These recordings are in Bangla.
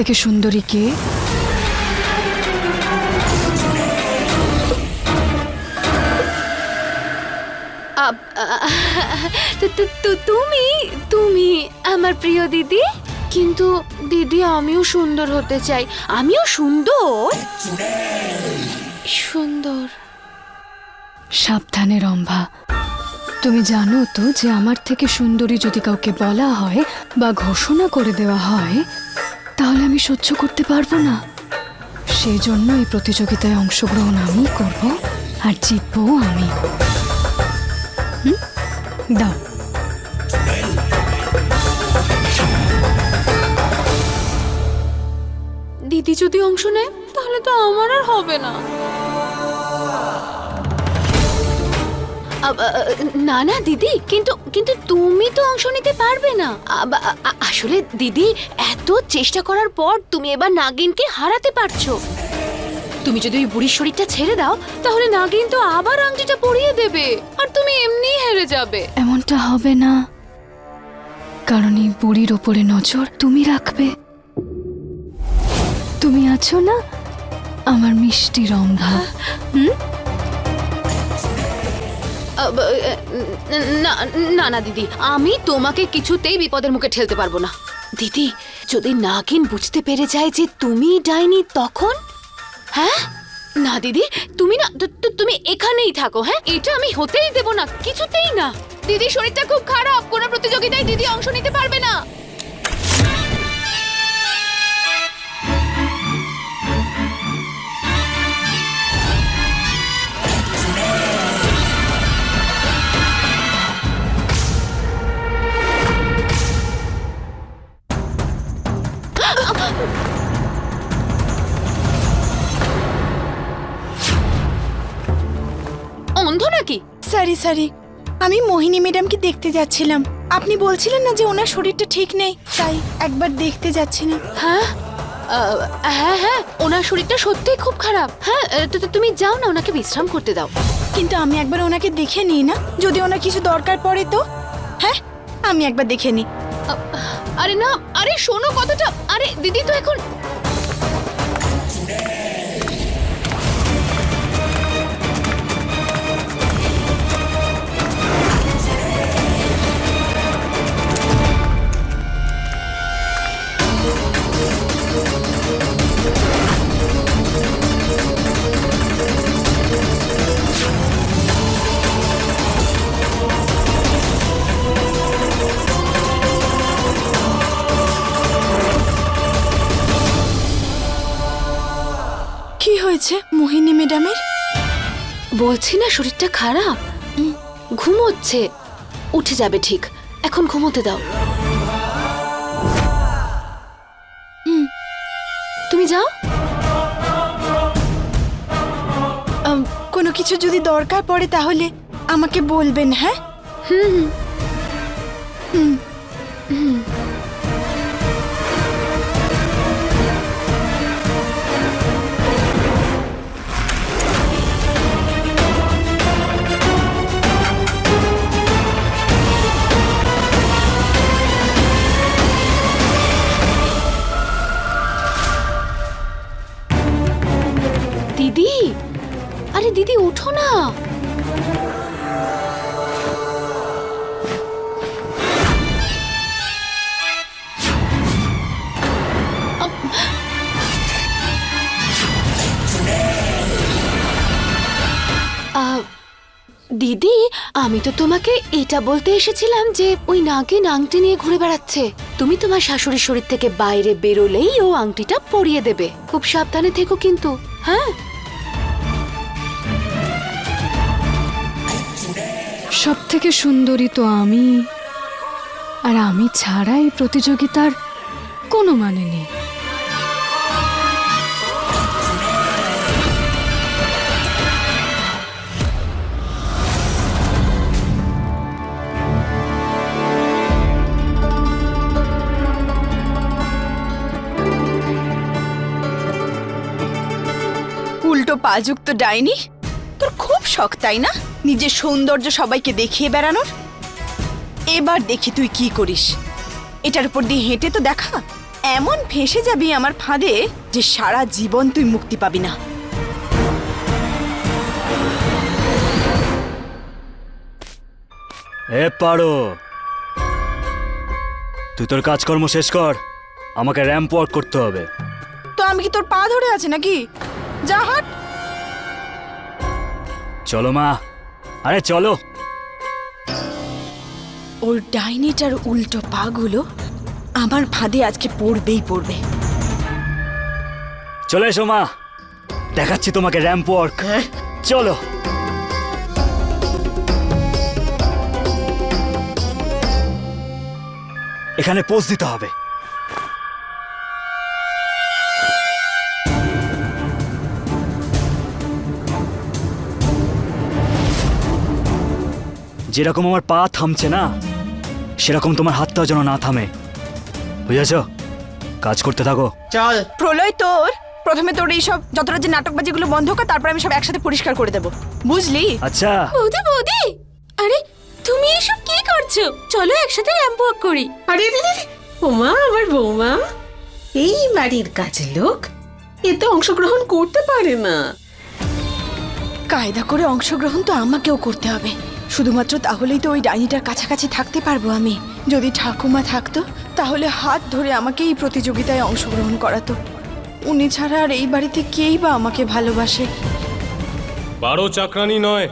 থেকে সুন্দরী কে? তুমি তুমি আমার প্রিয় দিদি। কিন্তু দিদি আমিও সুন্দর হতে চাই। আমিও সুন্দর? সুন্দর। সাবধানে রম্ভা। তুমি জানো তো যে আমার থেকে সুন্দরী যদি কাউকে বলা হয় বা ঘোষণা করে দেওয়া হয় তাহলে আমি সহ্য করতে পারব না। সেই জন্য এই প্রতিযোগিতায় অংশগ্রহণ আমি করব আর জিতবো আমি? দাও। দিদি যদি অংশ নেয়, তাহলে তো আমার আর হবে না। না না, দিদি, কিন্তু কিন্তু তুমি তো অংশ নিতে পারবে না। আসলে দিদি, এত চেষ্টা করার পর তুমি এবার নাগিনকে হারাতে পারছ। তুমি যদি ওই বুড়ির শরীরটা ছেড়ে দাও, তাহলে নাগিন তো আবার আংটিটা পরিয়ে দেবে, আর তুমি এমনিই হেরে যাবে। এমনটা হবে না। কারণ এই বুড়ির ওপরে নজর তুমি রাখবে। তুমি আছো না? আমার মিষ্টি রম্ভা হুম? না না দিদি। আমি তোমাকে কিছুতেই বিপদের মুখে ঠেলতে পারব না। দিদি, যদি নাগিন বুঝতে পেরে যায় যে তুমি ডাইনি, তখন? হ্যাঁ? না, দিদি, তুমি না তুমি এখানেই থাকো হ্যাঁ? এটা আমি হতেই দেব না, কিছুতেই না। দিদি শরীরটা খুব খারাপ, কোনো প্রতিযোগিতায় দিদি অংশ নিতে পারবে না। সরি সরি আমি মোহিনী ম্যাডামকে দেখতে যাচ্ছিলাম। আপনি বলছিলেন না যে ওনার শরীরটা ঠিক নেই তাই একবার দেখতে যাচ্ছিলাম। হ্যাঁ? আহ, হ্যাঁ হ্যাঁ ওনার শরীরটা সত্যিই খুব খারাপ। হ্যাঁ আহ, তো তো তুমি যাও না ওনাকে বিশ্রাম করতে দাও। কিন্তু আমি একবার ওনাকে দেখে নিই না যদি ওনার কিছু দরকার পড়ে তো? হ্যাঁ আমি একবার দেখে নিই। আরে না আরে শোনো কথাটা আরে দিদি তো এখন কি হয়েছে মোহিনী ম্যাডামের? বলছি না শরীরটা খারাপ। ঘুমোচ্ছে। উঠে যাবে ঠিক। এখন ঘুমোতে দাও। হুম। তুমি যাও। কোনো কিছু যদি দরকার পড়ে তাহলে আমাকে বলবেন হ্যাঁ? হুম হুম। হুম ওঠো না। দিদি, আমি তো তোমাকে এটা বলতে এসেছিলাম যে ওই নাগিন আংটি নিয়ে ঘুরে বেড়াচ্ছে। তুমি তোমার শাশুড়ির শরীর থেকে বাইরে বেরোলেই ও আংটিটা পরিয়ে দেবে। খুব সাবধানে থেকো কিন্তু হ্যাঁ? সব থেকে সুন্দরী তো আমি। আর আমি ছাড়া এই প্রতিযোগিতার কোনো মানে নেই। উল্টো পাযুক্ত ডাইনি, তোর খুব শখ, তাই না? নিজের সৌন্দর্য সবাইকে দেখিয়ে বেড়ানোর? এবার দেখি তুই কি করিস। এটার উপর দিয়ে হেঁটে তো দেখা। এমন ফেসে যাবি আমার ফাঁদে যে সারা জীবন তুই মুক্তি পাবি না। এ পারো। তুই তোর কাজকর্ম শেষ কর। আমাকে র্যাম্প ওয়ার্ক করতে হবে। তো আমি কি তোর পা ধরে আছে নাকি? যা হাট। চলো মা। আরে চলো। ওর ডাইনিটার উল্টো পাগুলো আমার ফাঁদে আজকে পড়বেই পড়বে। চলে এসো মা। দেখাচ্ছি তোমাকে র্যাম্প ওয়ার্ক। চলো। এখানে পোজ দিতে হবে। যেরকম আমার পা থামছে না সেরকম তোমার হাতটাও যেন না থামে। বুঝেছ? কাজ করতে থাকো। চল। প্রলয় তোর? প্রথমে তোর এইসব যতটা যে নাটকবাজিগুলো বন্ধ কর তারপর আমি সব একসাথে পরিষ্কার করে দেবো। বুঝলি? আচ্ছা। বৌদি বৌদি! আরে তুমি এসব কি করছ? চলো একসাথে র্যাম্প ওয়াক করি। আরে রে রে রে, ওমা আমার বৌমা। এই বাড়ির কাজের লোক? এতে অংশগ্রহণ করতে পারে না। কায়দা করে অংশগ্রহণ তো আমাকেও করতে হবে। শুধুমাত্র তাহলেই তো ওই ডাইনিটার কাছাকাছি থাকতে পারব আমি। যদি ঠাকুমা থাকতো, তাহলে হাত ধরে আমাকে এই প্রতিযোগিতায় অংশগ্রহণ করাতো। উনি ছাড়া আর এই বাড়িতে কেই বা আমাকে ভালোবাসে। বারো চাকরানি নয়।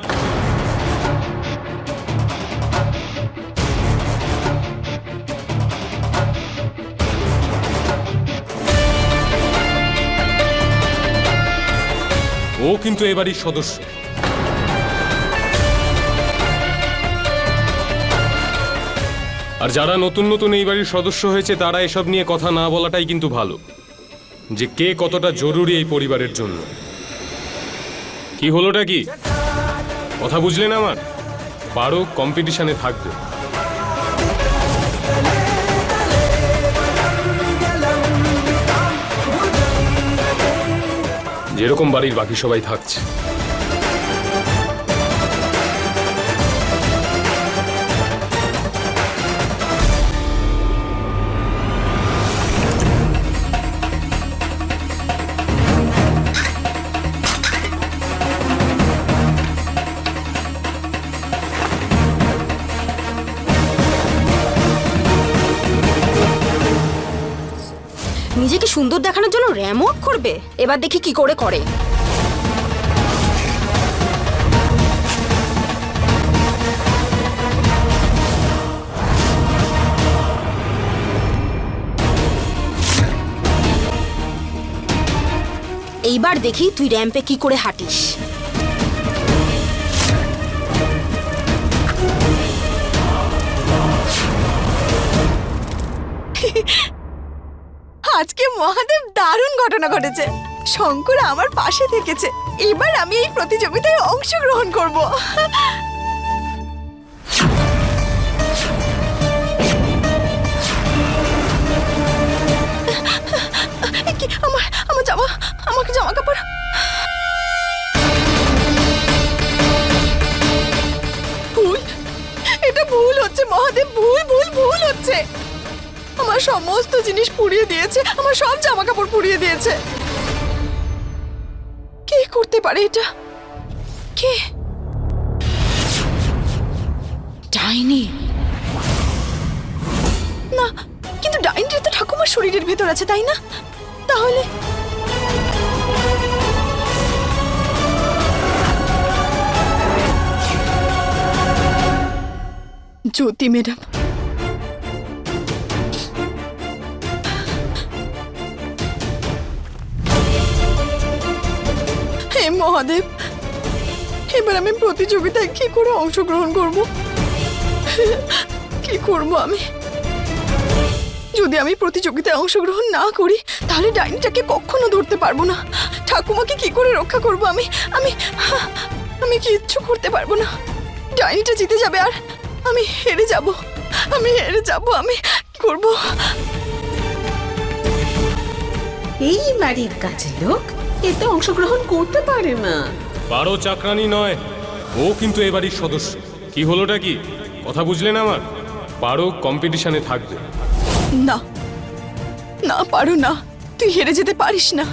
ও কিন্তু এ বাড়ির সদস্য। আর যারা নতুন নতুন এই বাড়ির সদস্য হয়েছে, তারা এসব নিয়ে কথা না বলাটাই কিন্তু ভালো। যে কে কতটা জরুরি এই পরিবারের জন্য। কি হলোটা কি? কথা বুঝলেন আমার? পারো কম্পিটিশনে থাকবে। যেরকম বাড়ির বাকি সবাই থাকছে। সুন্দর দেখানোর জন্য র্যাম্প ওয়াক করবে। এবার দেখি কি করে করে। এইবার দেখি তুই র্যাম্পে কি করে হাঁটিস। আজকে মহাদেব দারুণ ঘটনা ঘটেছে। শঙ্কর আমার পাশে থেকেছে। এবার আমি এই প্রতিযোগিতায় অংশগ্রহণ করব। আমার জামা, আমাকে ভুল, এটা ভুল হচ্ছে মহাদেব, ভুল ভুল ভুল হচ্ছে। আমার সমস্ত জিনিস পুড়িয়ে দিয়েছে, আমার সব জামা কাপড় পুড়িয়ে দিয়েছে। কে করতে পারে এটা? কে? ডাইনি। না, কিন্তু ডাইনিটা তো ঠাকুমার শরীরের ভেতর আছে, তাই না? তাহলে? জ্যোতি, ম্যাডাম। মহাদেব, এবার আমি প্রতিযোগিতায় কি করে অংশগ্রহণ করব? কি করব আমি? যদি আমি প্রতিযোগিতায় অংশগ্রহণ না করি, তাহলে ডাইনিটাকে কখনো ধরতে পারব না। ঠাকুমাকে কি করে রক্ষা করব আমি? আমি আমি কিচ্ছু করতে পারব না। ডাইনিটা জিতে যাবে আর আমি হেরে যাব। আমি হেরে যাব, আমি করব? এই বাড়ির কাজের লোক এতে অংশগ্রহণ করতে পারে না। বারো চাকরানি নয় ও কিন্তু এ বাড়ির সদস্য। কি হলোটা কি? কথা বুঝলেন আমার? পারো কম্পিটিশনে থাকবে না না পারো না তুই হেরে যেতে পারিস না।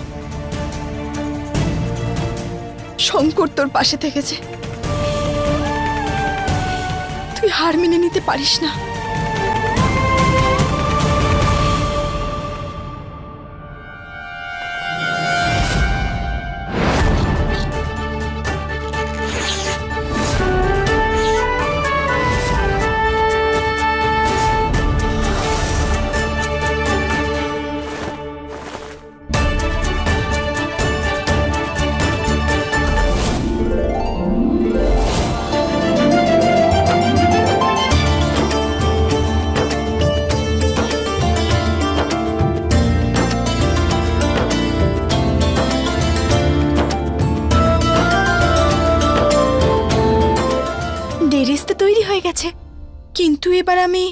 শঙ্কর তোর পাশে থেকেছে। তুই হার মেনে নিতে পারিস না। এবার আমি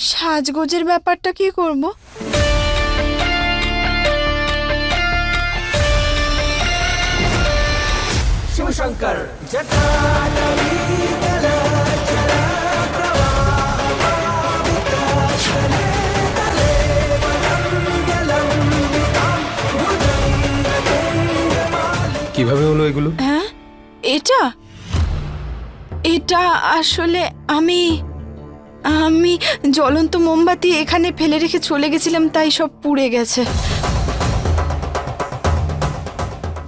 সাজগোজের ব্যাপারটা কি করব? কীভাবে হলো এগুলো? হ্যাঁ? এটা? এটা আসলে আমি আমি জ্বলন্ত মোমবাতি এখানে ফেলে রেখে চলে গেছিলাম তাই সব পুড়ে গেছে।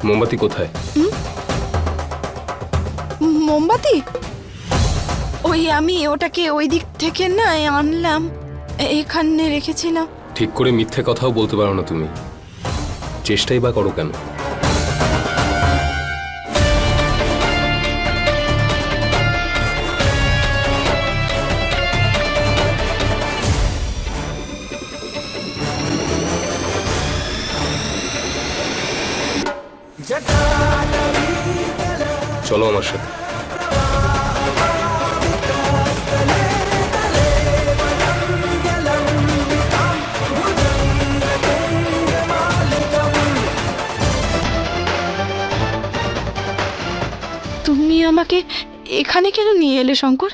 মোমবাতি কোথায়? মোমবাতি? ওই আমি ওটাকে ওই দিক থেকে না আনলাম এখানে রেখেছিলাম। ঠিক করে মিথ্যে কথাও বলতে পারো না তুমি। চেষ্টাই বা করো কেন? চলো আমার সাথে। তুমি আমাকে এখানে কেন নিয়ে এলে শঙ্কর?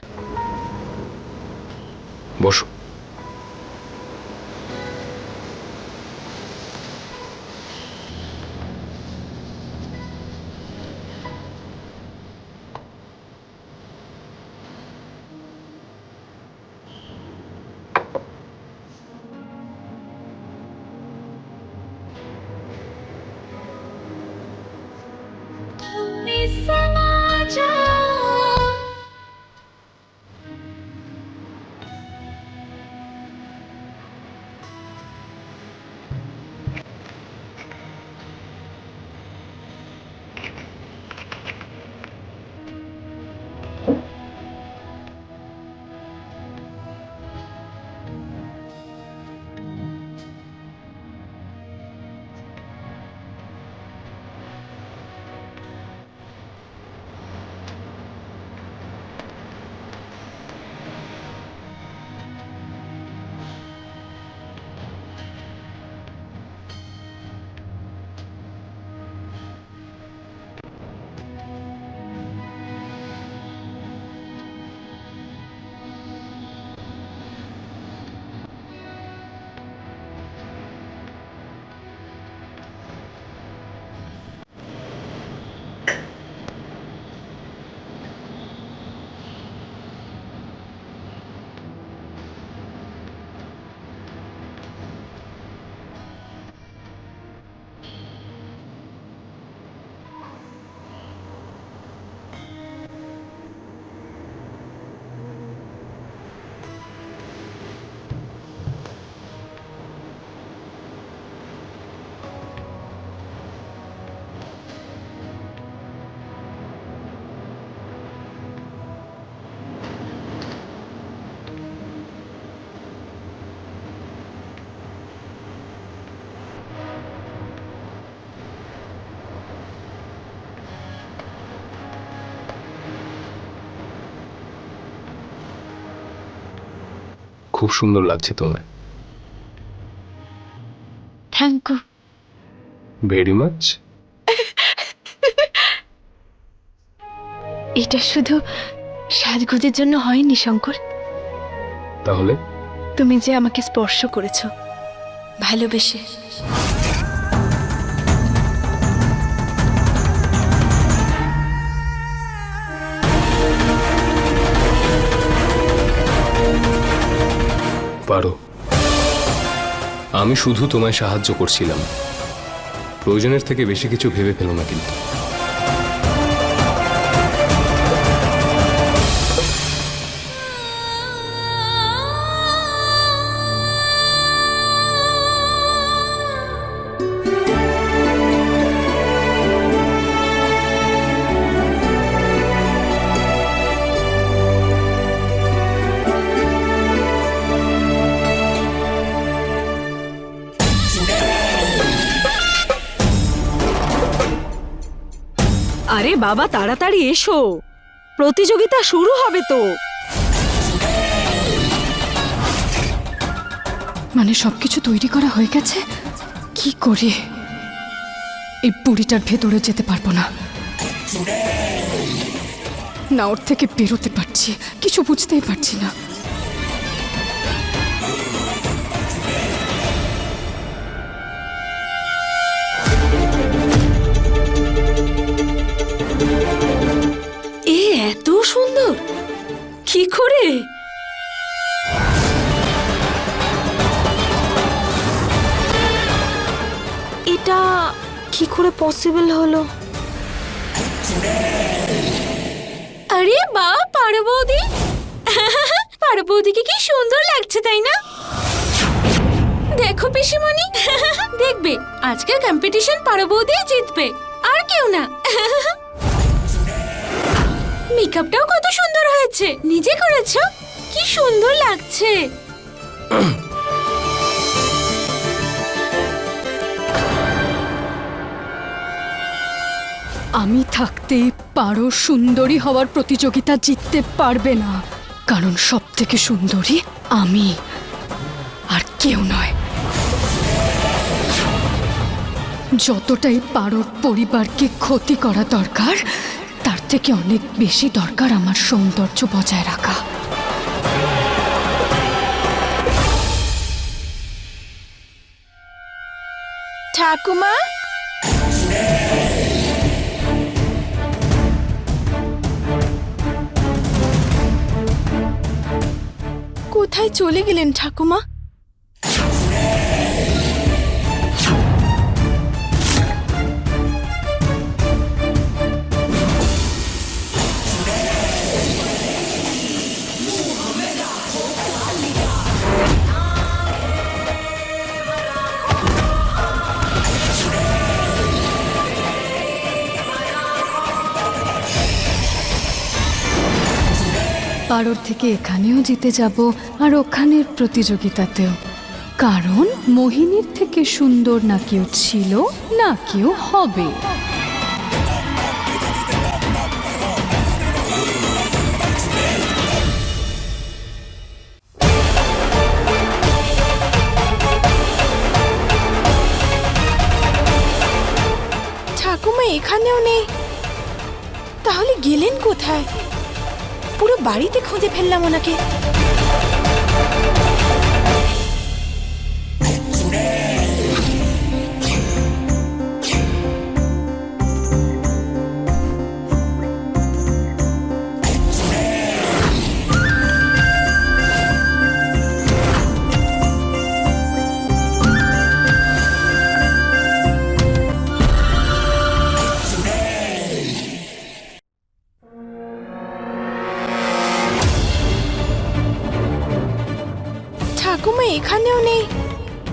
খুব সুন্দর লাগছে তোমায়। থ্যাংক ইউ ভেরি মাচ এটা শুধু সাজগোজের জন্য হয়নি শঙ্কর। তাহলে? তুমি যে আমাকে স্পর্শ করেছ ভালোবেসে। আমি শুধু তোমায় সাহায্য করছিলাম। প্রয়োজনের থেকে বেশি কিছু ভেবে ফেলো না কিন্তু। আরে বাবা, তাড়াতাড়ি এসো। প্রতিযোগিতা শুরু হবে তো। মানে সবকিছু তৈরি করা হয়ে গেছে? কি করে? এই বুড়িটার ভেতরে যেতে পারব না। না, ওর থেকে বেরোতে পারছি। কিছু বুঝতেই পারছি না। পসিবল হলো। আরে বা পারো বৌদি পারো বৌদিকে কি সুন্দর লাগছে, তাই না? দেখো পিসিমণি, দেখবে, আজকের কম্পিটিশন পারো বৌদি জিতবে, আর কেউ না। মেকআপটাও কত সুন্দর হয়েছে, নিজে করেছ? কি সুন্দর লাগছে। আমি থাকতেই পারো সুন্দরী হওয়ার প্রতিযোগিতা জিততে পারবে না। কারণ সব থেকে সুন্দরী আমি। আর কেউ নয়। যতটাই পারোর পরিবারকে ক্ষতি করা দরকার, তার থেকে অনেক বেশি দরকার আমার সৌন্দর্য বজায় রাখা। ঠাকুমা? কোথায় চলে গেলেন ঠাকুমা? পারোর থেকে এখানেও জিতে যাব আর ওখানের প্রতিযোগিতাতেও। কারণ মোহিনীর থেকে সুন্দর না কেউ ছিল, না কেউ হবে। ঠাকুমা এখানেও নেই। তাহলে গেলেন কোথায়? পুরো বাড়িতে খুঁজে ফেললাম ওনাকে।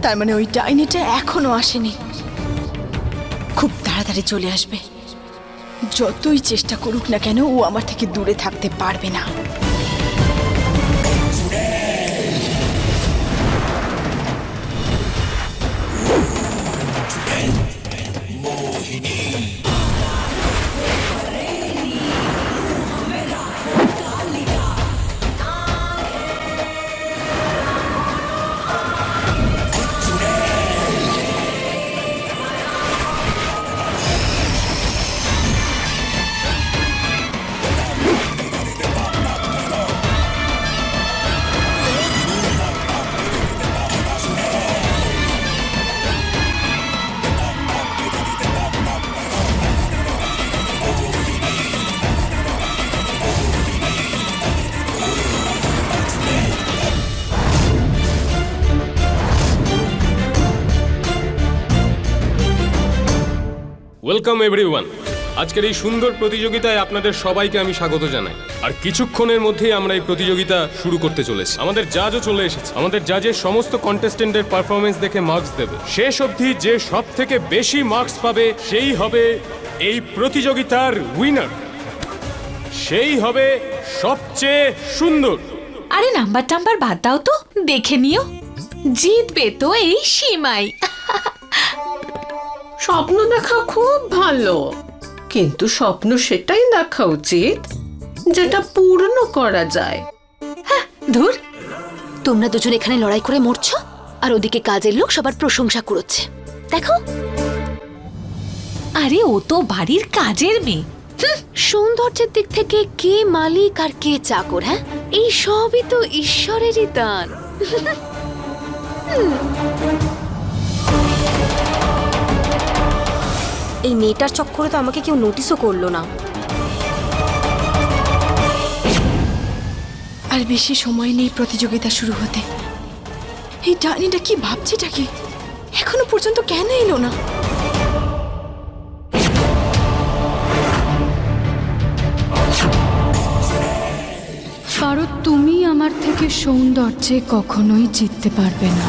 তার মানে ওই ডাইনিটা এখনও আসেনি। খুব তাড়াতাড়ি চলে আসবে। যতই চেষ্টা করুক না কেন, ও আমার থেকে দূরে থাকতে পারবে না। ওয়েলকাম এভরিওয়ান আজকের এই সুন্দর প্রতিযোগিতায় আপনাদের সবাইকে আমি স্বাগত জানাই। আর কিছুক্ষণের মধ্যেই আমরা এই প্রতিযোগিতা শুরু করতে চলেছি। আমাদের জাজও চলে এসেছে। আমাদের জাজের সমস্ত কন্টেস্টেন্টের পারফরমেন্স দেখে মার্কস দেবে। শেষ অবধি যে সব থেকে বেশি মার্কস পাবে, সেই হবে এই প্রতিযোগিতার উইনার সেই হবে সবচেয়ে সুন্দর। আরে নাম্বার টাম্বার বাদ দাও তো। দেখে নিও। জিতবে তো এই সীমাই। স্বপ্ন দেখা খুব ভালো। কিন্তু স্বপ্ন সেটাই দেখা উচিত যেটা পূর্ণ করা যায়। ধুর। তোমরা দুজন এখানে লড়াই করে মরছো আর ওদিকে কাজের লোক সবার প্রশংসা করছে। দেখো। আরে ও তো বাড়ির কাজের মেয়ে। সৌন্দর্যের দিক থেকে কে মালিক আর কে চাকর হ্যাঁ? এই সবই তো ঈশ্বরেরই দান। এই মেয়েটার চক্করে তো আমাকে কেউ নোটিশও করল না। আর বেশি সময় নেই প্রতিযোগিতা শুরু হতে। এই ডাইনিটা কি ভাবছেটা কি? এখনও পর্যন্ত কেন এলো না? কারণ তুমি আমার থেকে সৌন্দর্যে কখনোই জিততে পারবে না।